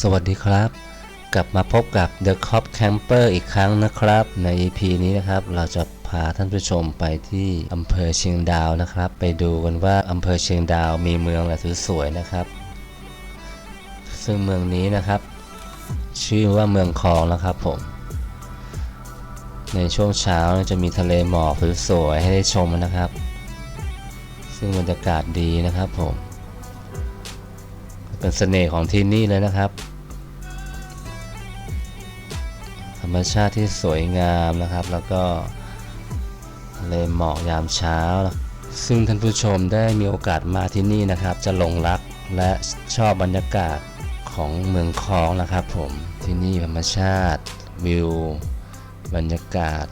สวัสดีครับ กลับมาพบกับ The Cop Camper อีกครั้งนะครับ ใน EP นี้นะครับเราจะพาท่านผู้ชมไปที่อำเภอเชียงดาวนะครับ ไปดูกันว่าอำเภอเชียงดาวมีเมืองอะไรสวยๆนะครับ ซึ่งเมืองนี้นะครับ ชื่อว่าเมืองคลองนะครับผม ในช่วงเช้าจะมีทะเลหมอกสวยๆให้ได้ชมนะครับ ซึ่งบรรยากาศดีนะครับผมเป็นเสน่ห์ของที่นี่เลยนะครับ รรมชาติที่สวยงามนะครับ แล้วก็ทะเลหมอกยามเช้า ซึ่งท่านผู้ชมได้มีโอกาสมาที่นี่นะครับ จะหลงรักและชอบบรรยากาศของเมืองคลองนะครับผมที่นี่ธรรมชาติวิว บรรยากาศ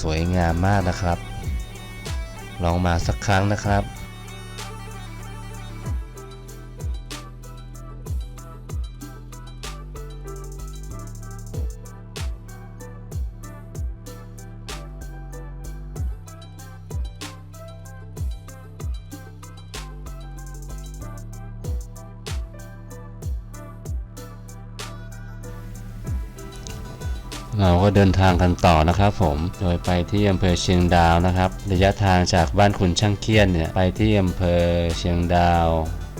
สวยงามมากนะครับ ลองมาสักครั้งนะครับ ก็เดินทางกันต่อนะครับผมโดยไปที่อำเภอเชียงดาวนะครับ ระยะทางจากบ้านขุนช่างเคียนเนี่ยไปที่อำเภอเชียงดาว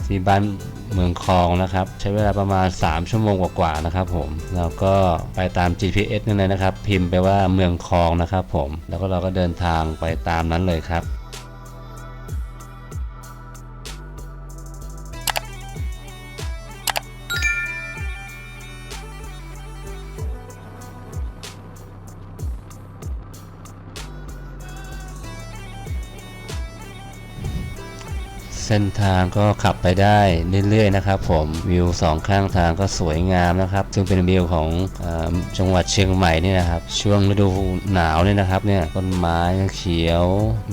ที่บ้านเมืองคลองนะครับ ใช้เวลาประมาณ 3 ชั่วโมงกว่าๆนะครับผมแล้วก็ไปตาม GPS นั่นเลยนะครับ พิมพ์ไปว่าเมืองคลองนะครับผมแล้วก็เราก็เดินทางไปตามนั้นเลยครับ เส้นทางก็ขับไปได้เรื่อยๆนะครับผมวิวสองข้างทางก็สวยงามนะครับ ซึ่งเป็นวิวของอจังหวัดเชียงใหม่นี่นะครับ ช่วงฤดูหนาวเนี่ยนะครับเนี่ยต้นไม้เขียว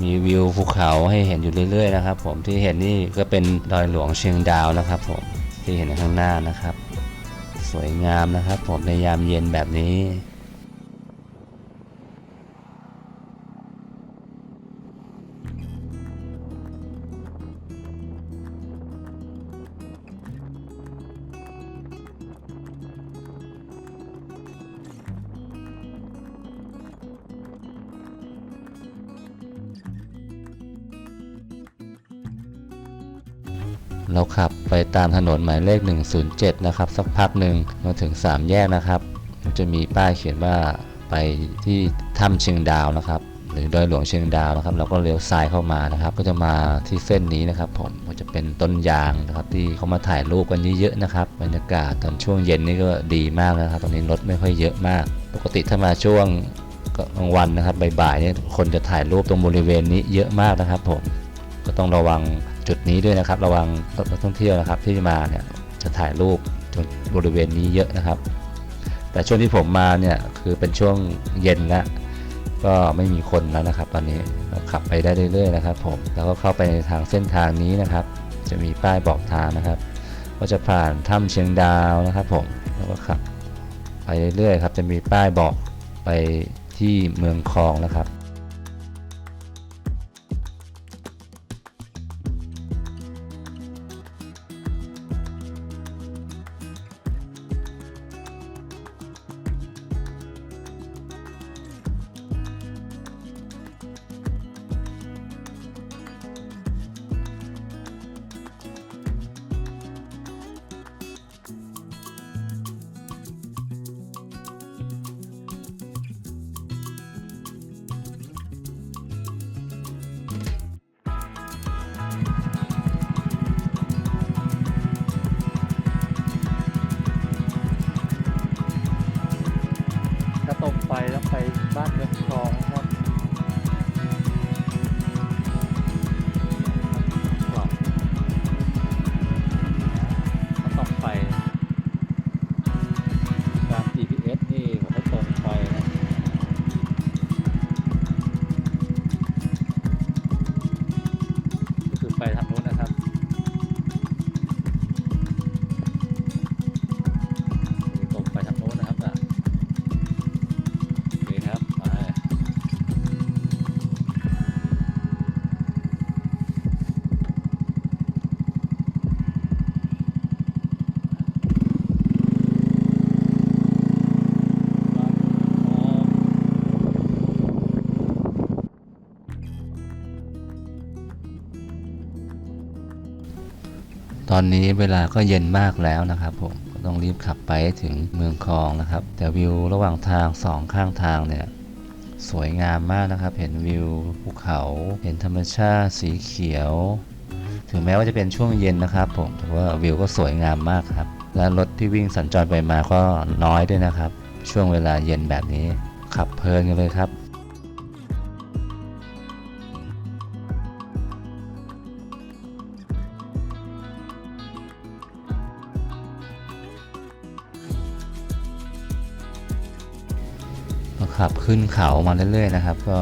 มีวิวภูเขาให้เห็นอยู่เรื่อยๆนะครับผมที่เห็นนี่ก็เป็นดอยหลวงเชียงดาวนะครับผมที่เห็นข้างหน้านะครับ สวยงามนะครับผมในยามเย็นแบบนี้ เราขับไปตามถนนหมายเลข 107 นะครับ สักพักหนึ่งมาถึง 3 แยกนะครับ จะมีป้ายเขียนว่าไปที่ถ้ำเชียงดาวนะครับ หรือดอยหลวงเชียงดาวนะครับ เราก็เลี้ยวซ้ายเข้ามานะครับ ก็จะมาที่เส้นนี้นะครับ ผมก็จะเป็นต้นยางนะครับ ที่เขามาถ่ายรูปกันเยอะๆนะครับบรรยากาศตอนช่วงเย็นนี่ก็ดีมากนะครับ ตอนนี้รถไม่ค่อยเยอะมาก ปกติถ้ามาช่วงกลางวันนะครับบ่ายๆเนี่ยคนจะถ่ายรูปตรงบริเวณนี้เยอะมากนะครับ ผมก็ต้องระวัง จุดนี้ด้วยนะครับ ระวังนักท่องเที่ยวนะครับ ที่มาเนี่ยจะถ่ายรูปตรงบริเวณนี้เยอะนะครับ แต่ช่วงที่ผมมาเนี่ยคือเป็นช่วงเย็นแล้วก็ไม่มีคนแล้วนะครับ ตอนนี้เราขับไปได้เรื่อยๆนะครับ ผมแล้วก็เข้าไปในทางเส้นทางนี้นะครับ จะมีป้ายบอกทางนะครับ ก็จะผ่านถ้ำเชียงดาวนะครับ ผมแล้วก็ขับไปเรื่อยๆครับ จะมีป้ายบอกไปที่เมืองคลองนะครับ ตอนนี้เวลาก็เย็นมากแล้วนะครับผมต้องรีบขับไปถึงเมืองคลองนะครับ แต่วิวระหว่างทางสองข้างทางเนี่ยสวยงามมากนะครับ เห็นวิวภูเขาเห็นธรรมชาติสีเขียว ถึงแม้ว่าจะเป็นช่วงเย็นนะครับ ผมแต่ว่าวิวก็สวยงามมากครับ และรถที่วิ่งสัญจรไปมาก็น้อยด้วยนะครับ ช่วงเวลาเย็นแบบนี้ขับเพลินกันเลยครับ ขับขึ้นเขามาเรื่อยๆนะครับ ก็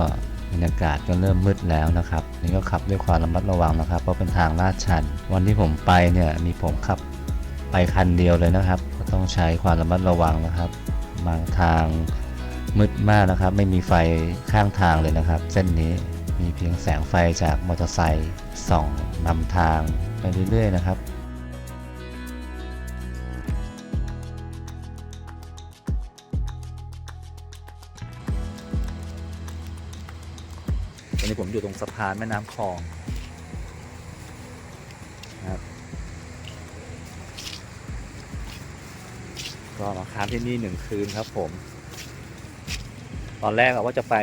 บรรยากาศก็เริ่มมืดแล้วนะครับนี่ก็ขับด้วยความระมัดระวังนะครับ เพราะเป็นทางลาดชัน วันที่ผมไปเนี่ยมีผมขับไปคันเดียวเลยนะครับ ก็ต้องใช้ความระมัดระวังนะครับ บางทางมืดมากนะครับ ไม่มีไฟข้างทางเลยนะครับ เส้นนี้มีเพียงแสงไฟจากมอเตอร์ไซค์ส่องนำทางไปเรื่อยๆนะครับ นนี้ผมอยู่ตรงสะพานแม่น้ำคลองนะครับก็มาค้างที่นี่หนึ่งคืนครับผม ตอนแรกอะว่าจะไป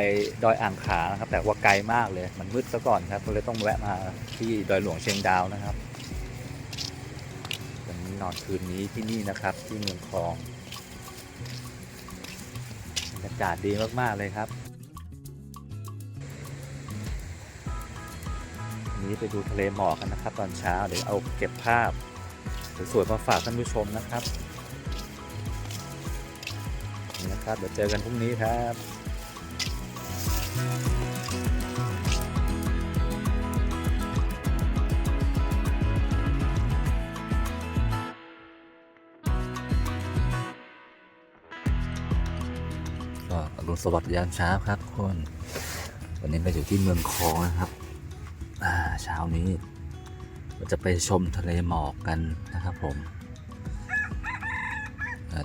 ดอยอ่างขางนะครับ แต่ว่าไกลมากเลย มันมืดซะก่อนครับก็เลยต้องแวะมาที่ดอยหลวงเชียงดาวนะครับวันนี้นอนคืนนี้ที่นี่นะครับ ที่เมืองคลองบรรยากาศดีมากๆเลยครับ นี้ไปดูทะเลหมอกกันนะครับ ตอนเช้าเดี๋ยวเอาเก็บภาพสวยๆมาฝากท่านผู้ชมนะครับนี่นะครับเดี๋ยวเจอกันพรุ่งนี้ครับก็อรุณสวัสดิ์ยามเช้าครับทุกคน วันนี้เราอยู่ที่เมืองคองนะครับาเช้านี้เราจะไปชมทะเลหมอกกันนะครับผม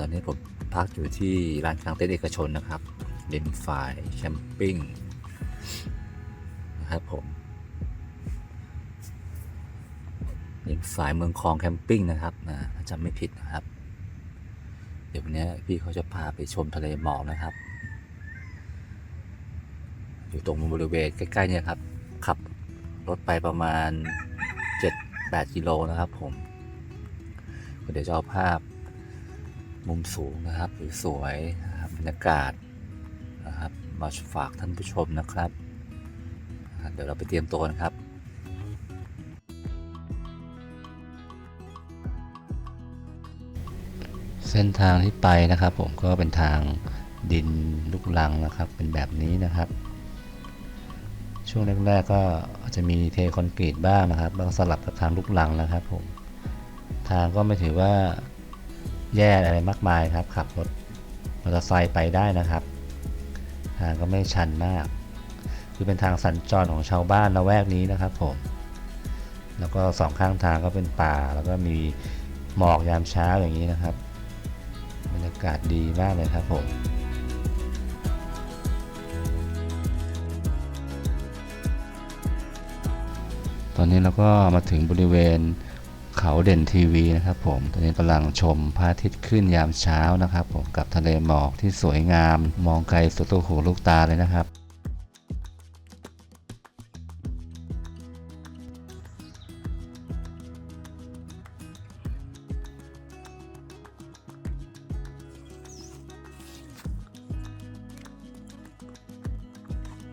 ตอนนี้ผมพักอยู่ที่ร้านกลางเต็นท์เอกชนนะครับริมฝ่ายแคมปิ้งนะครับผมริมฝ่ายเมืองคลองแคมปิ้งนะครับนะถ้าจำไม่ผิดนะครับ เดี๋ยววันนี้พี่เขาจะพาไปชมทะเลหมอกนะครับ อยู่ตรงบริเวณใกล้ๆเนี่ยครับขับ รถไปประมาณ 7-8กิโลนะครับผมเดี๋ยวจะเอาภาพมุมสูงนะครับสวยๆนะครับบรรยากาศนะครับมาฝากท่านผู้ชมนะครับ เดี๋ยวเราไปเตรียมตัวนะครับเส้นทางที่ไปนะครับผมก็เป็นทางดินลูกลังนะครับ เป็นแบบนี้นะครับ ช่วงแรกๆก็จะมีเทคอนกรีตบ้างนะครับแล้วสลับกับทางลูกลังนะครับผมทางก็ไม่ถือว่าแย่อะไรมากมายครับขับรถมอเตอร์ไซค์ไปได้นะครับ ทางก็ไม่ชันมาก คือเป็นทางสัญจรของชาวบ้านละแวกนี้นะครับผมแล้วก็สองข้างทางก็เป็นป่า แล้วก็มีหมอกยามเช้าอย่างนี้นะครับบรรยากาศดีมากเลยครับผม ตอนนี้เราก็มาถึงบริเวณเขาเด่นทีวีนะครับผม ตอนนี้กำลังชมพระอาทิตย์ขึ้นยามเช้านะครับผม กับทะเลหมอกที่สวยงาม มองไกลสุดลูกหูลูกตาเลยนะครับ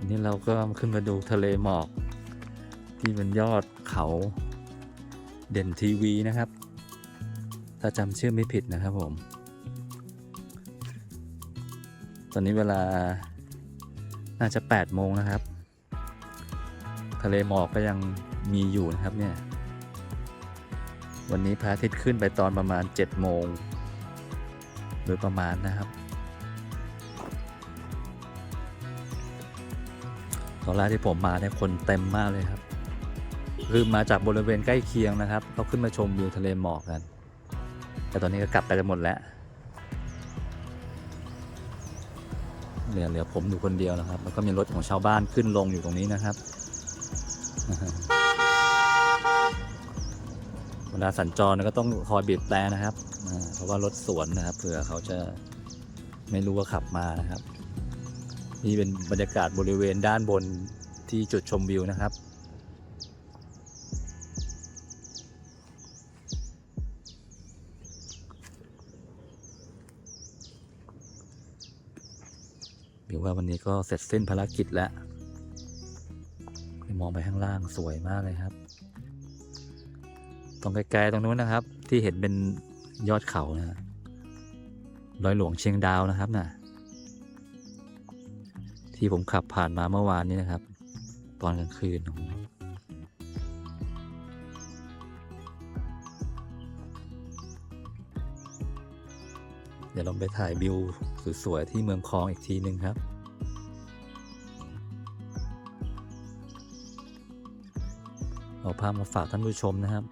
นี่เราก็ขึ้นมาดูทะเลหมอก ที่เป็นยอดเขาเด่นทีวีนะครับ ถ้าจำชื่อไม่ผิดนะครับผม ตอนนี้เวลาน่าจะ 8 โมงนะครับ ทะเลหมอกก็ยังมีอยู่นะครับเนี่ย วันนี้พระอาทิตย์ขึ้นไปตอนประมาณ 7 โมง โดยประมาณนะครับตอนแรกที่ผมมาเนี่ยคนเต็มมากเลยครับ คือมาจากบริเวณใกล้เคียงนะครับเขาขึ้นมาชมวิวทะเลหมอกกัน แต่ตอนนี้ก็กลับไปกันหมดแล้วเหลือเหลือผมอยู่คนเดียวนะครับ แล้วก็มีรถของชาวบ้านขึ้นลงอยู่ตรงนี้นะครับเวลาสัญจรก็ต้องคอยบีบแตรนะครับเพราะว่ารถสวนนะครับเผื่อเขาจะไม่รู้ว่าขับมานะครับ นี่เป็นบรรยากาศบริเวณด้านบนที่จุดชมวิวนะครับ ว่าวันนี้ก็เสร็จสิ้นภารกิจแล้วมองไปข้างล่างสวยมากเลยครับ ตรงไกลๆตรงนู้นนะครับ ที่เห็นเป็นยอดเขานะดอยหลวงเชียงดาวนะครับน่ะ ที่ผมขับผ่านมาเมื่อวานนี้นะครับ ตอนกลางคืนเดี๋ยวเราไปถ่ายวิวสวยๆที่เมืองคลองอีกทีหนึ่งครับ เอาภาพมาฝากท่านผู้ชมนะครับ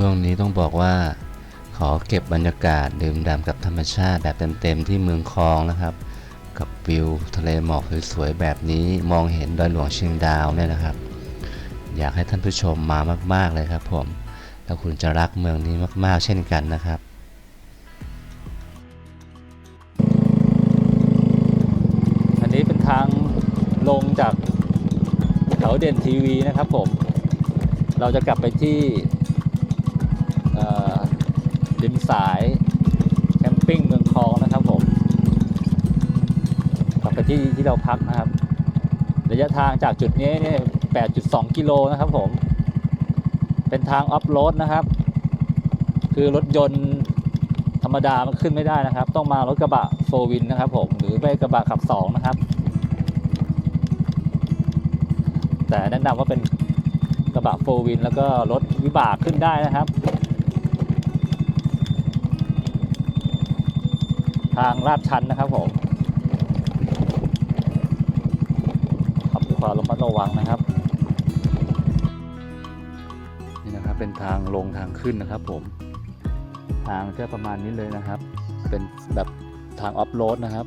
ช่วงนี้ต้องบอกว่า ขอเก็บบรรยากาศดื่มด่ำกับธรรมชาติแบบเต็มๆที่เมืองคลองนะครับ กับวิวทะเลหมอกสวยๆแบบนี้มองเห็นดอยหลวงเชียงดาวเนี่ยนะครับ อยากให้ท่านผู้ชมมามากๆเลยครับผมแล้วคุณจะรักเมืองนี้มากๆ เช่นกันนะครับอันนี้เป็นทางลงจากเขาเด่นทีวีนะครับผม เราจะกลับไปที่ ริมสายแคมปิ้งเมืองคลองนะครับผมกลับไปที่ที่เราพักนะครับ ระยะทางจากจุดนี้เนี่ย8.2 กิโลนะครับผม เป็นทางออฟโรดนะครับ คือรถยนต์ธรรมดามันขึ้นไม่ได้นะครับ ต้องมารถกระบะโฟวินนะครับผม หรือไม่กระบะขับ 2 นะครับ แต่แนะนำว่าเป็นกระบะโฟวินแล้วก็รถวิบากขึ้นได้นะครับ ทางลาดชันนะครับผมขับด้วยความระมัดระวังนะครับ นี่นะครับเป็นทางลงทางขึ้นนะครับผม ทางจะประมาณนี้เลยนะครับ เป็นแบบทางออฟโรดนะครับ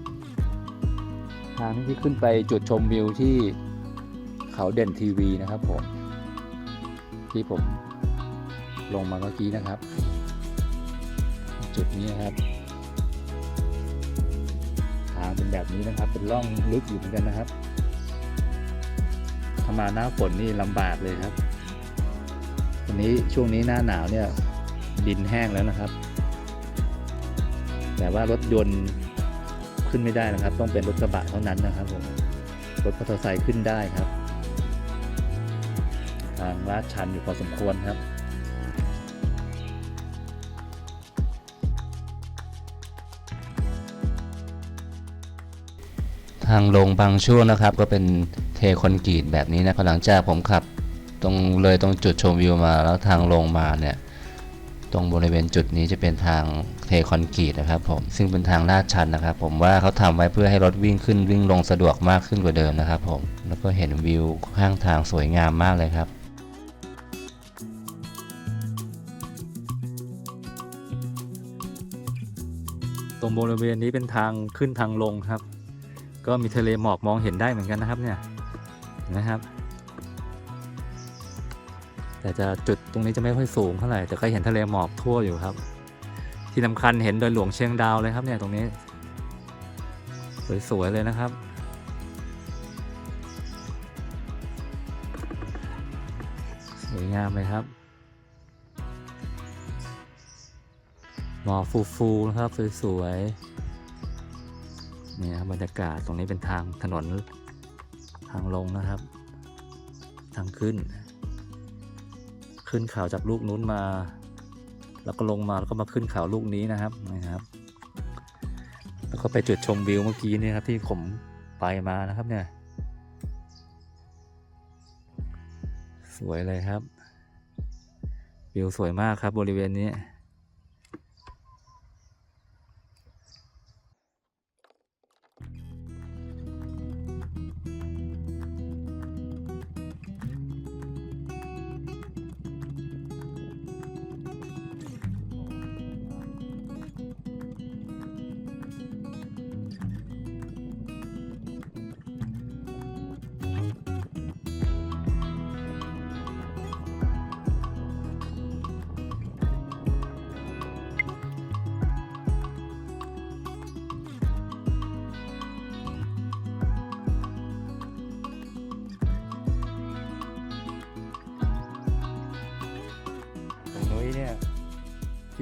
ทางที่ขึ้นไปจุดชมวิวที่เขาเด่นทีวีนะครับผม ที่ผมลงมาเมื่อกี้นะครับ จุดนี้นะครับ เป็นแบบนี้นะครับ เป็นร่องลึกอยู่เหมือนกันนะครับถ้ามาหน้าฝนนี่ลำบากเลยครับวันนี้ช่วงนี้หน้าหนาวเนี่ยดินแห้งแล้วนะครับ แต่ว่ารถยนต์ขึ้นไม่ได้นะครับ ต้องเป็นรถกระบะเท่านั้นนะครับผมรถมอเตอร์ไซค์ขึ้นได้ครับ ทางลาดชันอยู่พอสมควรครับ ทางลงบางช่วงนะครับ ก็เป็นเทคอนกรีตแบบนี้นะหลังจากผมขับตรงเลยตรงจุดชมวิวมาแล้วทางลงมาเนี่ยตรงบริเวณจุดนี้จะเป็นทางเทคอนกรีตนะครับผมซึ่งเป็นทางลาดชันนะครับ ผมว่าเขาทำไว้เพื่อให้รถวิ่งขึ้นวิ่งลงสะดวกมากขึ้นกว่าเดิมนะครับผมแล้วก็เห็นวิวข้างทางสวยงามมากเลยครับตรงบริเวณนี้เป็นทางขึ้นทางลงครับ ก็มีทะเลหมอกมองเห็นได้เหมือนกันนะครับเนี่ยนไหมครับ แต่จะจุดตรงนี้จะไม่ค่อยสูงเท่าไหร่แต่ก็เห็นทะเลหมอกทั่วอยู่ครับ ที่สำคัญเห็นโดอยหลวงเชียงดาวเลยครับเนี่ยตรงนี้ สวยๆเลยนะครับสวยงามเลยครับหมอกฟูๆนะครับสวยๆ นี่ครับบรรยากาศตรงนี้เป็นทางถนนทางลงนะครับ ทางขึ้น ขึ้นเขาจากลูกนู้นมา แล้วก็ลงมาแล้วก็มาขึ้นเขาลูกนี้นะครับนะครับ แล้วก็ไปจุดชมวิวเมื่อกี้นี่ครับที่ผมไปมานะครับเนี่ย สวยเลยครับ วิวสวยมากครับบริเวณนี้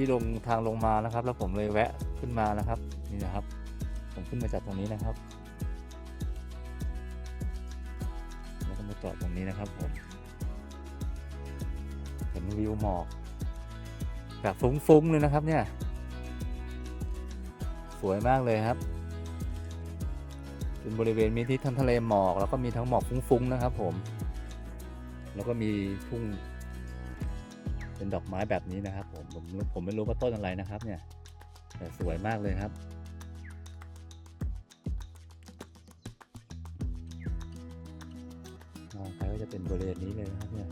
ที่ลงทางลงมานะครับ แล้วผมเลยแวะขึ้นมานะครับ นี่นะครับ ผมขึ้นมาจากตรงนี้นะครับ แล้วก็มาจอดตรงนี้นะครับผมเห็นวิวหมอกแบบฟุ้งๆเลยนะครับ เนี่ย สวยมากเลยครับเป็นบริเวณมีที่ทั้งทะเลหมอกแล้วก็มีทั้งหมอกฟุ้งๆนะครับ ผม แล้วก็มีทุ่งเป็นดอกไม้แบบนี้นะครับผม ผมผมไม่รู้ว่าต้นอะไรนะครับ เนี่ย แต่สวยมากเลยครับ มองไปก็จะเป็นบริเวณนี้เลยนะครับเนี่ย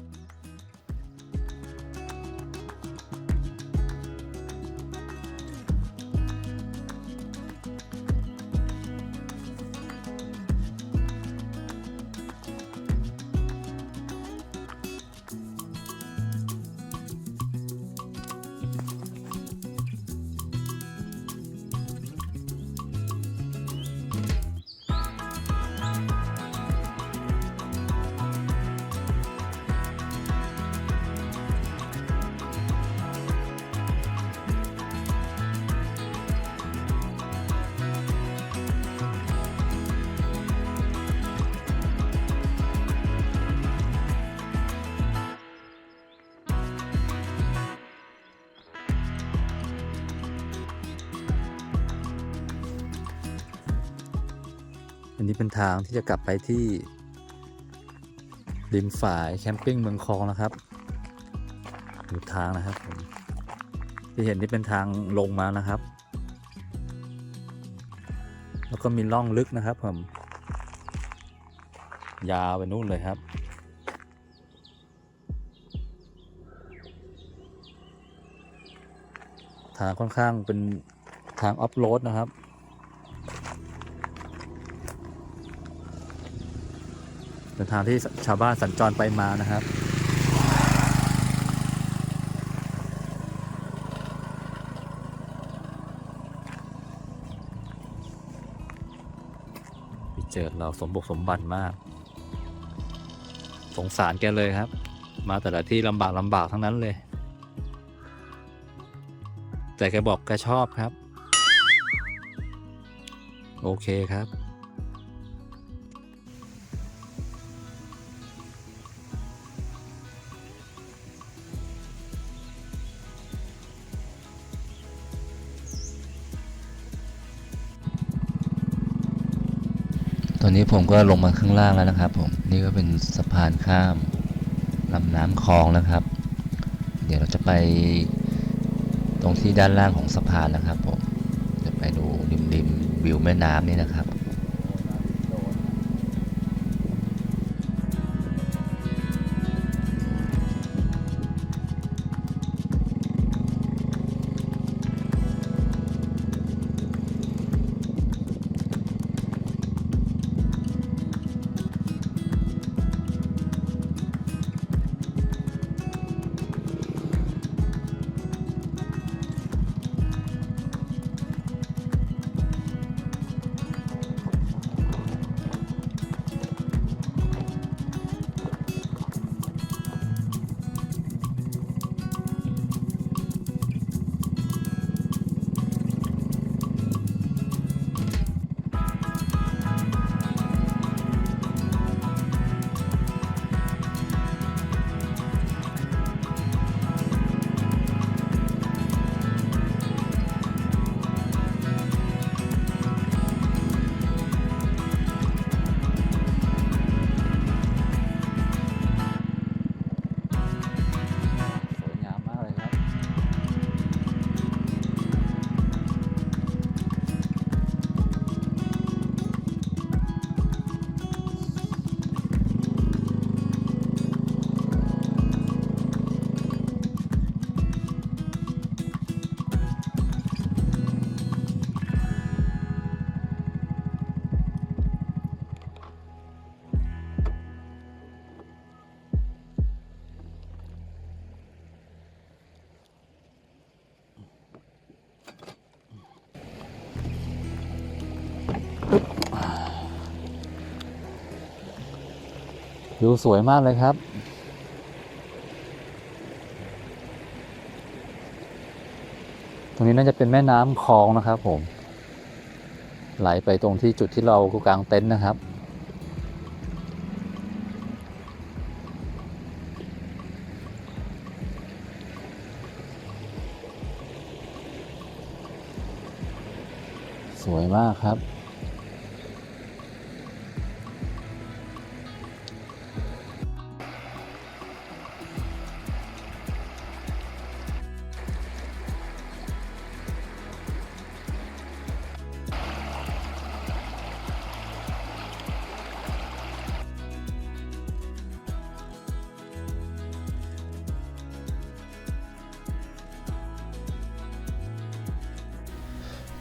อันนี้เป็นทางที่จะกลับไปที่ริมฝ่ายแคมปิ้งเมืองคลองนะครับดูทางนะครับผมที่เห็นนี่เป็นทางลงมานะครับ แล้วก็มีล่องลึกนะครับผมยาวไปนู่นเลยครับทางค่อนข้างเป็นทางออฟโรดนะครับ เป็นทางที่ชาวบ้านสัญจรไปมานะครับไปเจอเราสมบุกสมบันมาก สงสารแกเลยครับ มาแต่ละที่ลำบากลำบากทั้งนั้นเลย แต่แกบอกแกชอบครับ โอเคครับ นี้ผมก็ลงมาข้างล่างแล้วนะครับ ผมนี่ก็เป็นสะพานข้ามลำน้ำคลองนะครับ เดี๋ยวเราจะไปตรงที่ด้านล่างของสะพานนะครับ ผมจะไปดูริมริมวิวแม่น้ำนี่นะครับ วิวสวยมากเลยครับ ตรงนี้น่าจะเป็นแม่น้ำคลองนะครับผม ไหลไปตรงที่จุดที่เรากางเต็นท์นะครับสวยมากครับ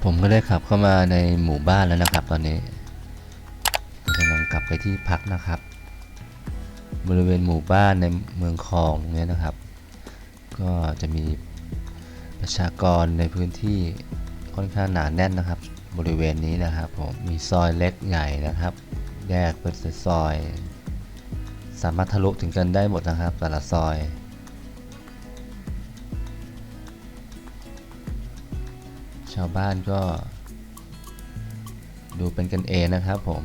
ผมก็ได้ขับเข้ามาในหมู่บ้านแล้วนะครับ ตอนนี้กำลังกลับไปที่พักนะครับ บริเวณหมู่บ้านในเมืองคลองเนี่ยนะครับ ก็จะมีประชากรในพื้นที่ค่อนข้างหนาแน่นนะครับ บริเวณนี้นะครับผมมีซอยเล็กใหญ่นะครับ แยกเป็นซอย สามารถทะลุถึงกันได้หมดนะครับแต่ละซอย ชาวบ้านก็ ดูเป็นกันเองนะครับผม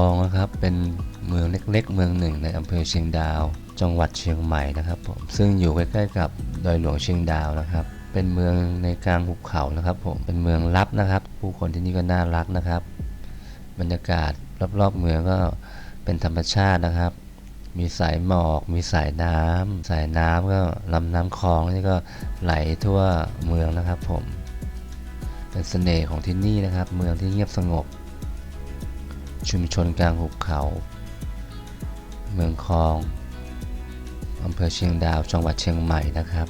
องคลองนะครับเป็นเมืองเล็กๆ เมืองหนึ่งในอำเภอเชียงดาว จังหวัดเชียงใหม่นะครับผมซึ่งอยู่ใกล้ๆกับดอยหลวงเชียงดาวนะครับ เป็นเมืองในกลางหุบเขานะครับผมเป็นเมืองลับนะครับ ผู้คนที่นี่ก็น่ารักนะครับ บรรยากาศรอบๆเมืองก็เป็นธรรมชาตินะครับ มีสายหมอก มีสายน้ำสายน้ำก็ลำน้ำคลองนี่ก็ไหลทั่วเมืองนะครับผมเป็นเสน่ห์ของที่นี่นะครับ เมืองที่เงียบสงบ ชุมชนกลางหุบเขา เมืองคลองอำเภอเชียงดาว จังหวัดเชียงใหม่นะครับ